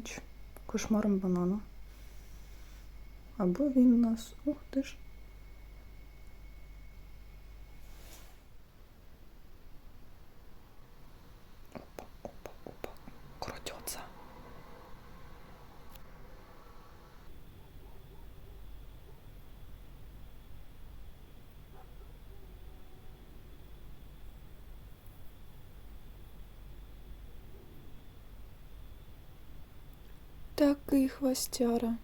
ніч кошмаром банана. Або він нас. Ух ти ж. Опа, опа, опа. Крутиться. Такий хвостяра.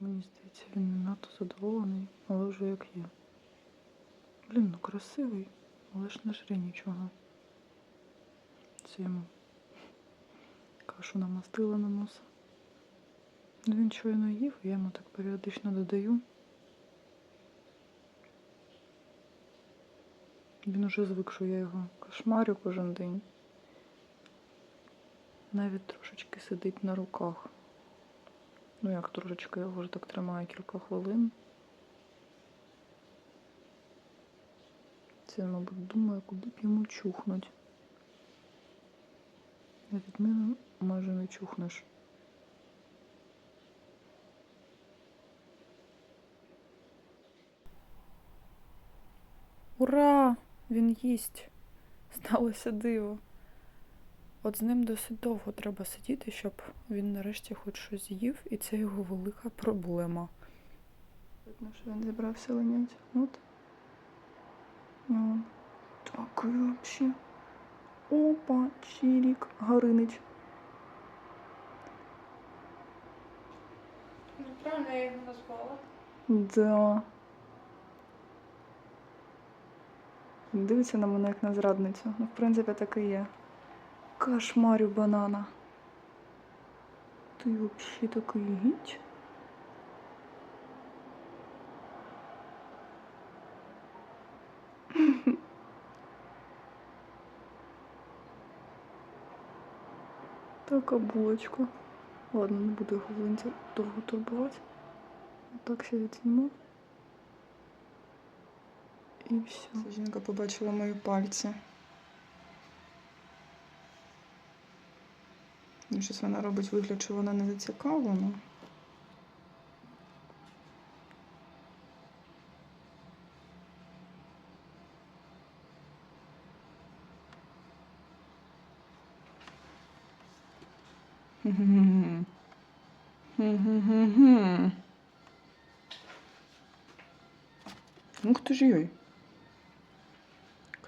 Мені здається, він не надто задоволений, але вже як є. Блін, ну красивий, але ж не жре нічого. Це йому кашу намастила на носа. Ну, він щойно їв, я йому так періодично додаю. Він уже звик, що я його кошмарю кожен день. Навіть трошечки сидить на руках. Ну як трошечки, я його вже так тримаю кілька хвилин. Це, мабуть, думаю, куди б йому чухнуть. А від мене майже не чухнеш. Ура! Він їсть. Сталося диво. От з ним досить довго треба сидіти, щоб він нарешті хоч щось з'їв, і це його велика проблема. Видно, що він зібрався линять. От. Ну, такий вообще. Опа, Чирік, Гаринич. Неправильно я його назвала. Да. Дивиться на мене як на зрадницю. Ну, в принципі, так і є. Кошмарю банана. Ти взагалі такий гіть? Така булочка. Ладно, не буду його довго турбувати. Так ще відзніму. І все. Жінка побачила мої пальці. Ну, Щось вона робить вигляд, що вона не зацікавлена. Хм-хм-хм. Хм-хм-хм-хм. Ух ты ж ей.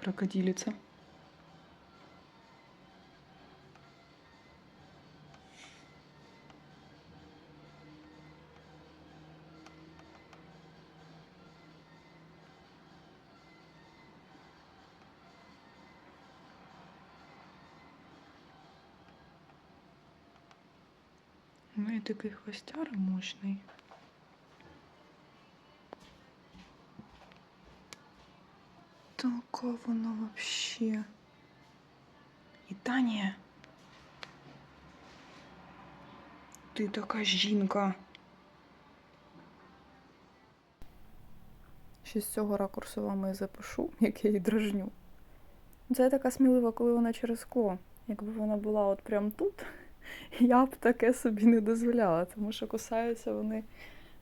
Крокодилица. Ну і такий хвостяр мощний. Вона вообще. І Таня. Ти така жінка. Ще з цього ракурсу вам і запишу, як я її дражню. Це така смілива, коли вона через скло. Якби вона була от прям тут, я б таке собі не дозволяла, тому що кусаються вони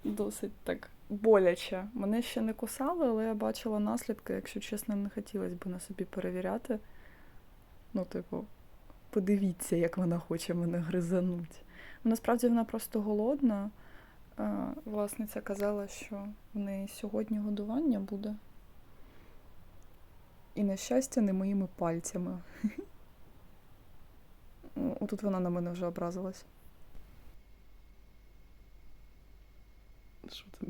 досить так боляче. Мене ще не кусали, але я бачила наслідки, якщо чесно, не хотілося б на собі перевіряти. Ну, типу, подивіться, як вона хоче мене гризануть. Ну, Насправді вона просто голодна. Е, Власниця казала, що в неї сьогодні годування буде. І, на щастя, не моїми пальцями. Отут вона на мене вже образилась. Що це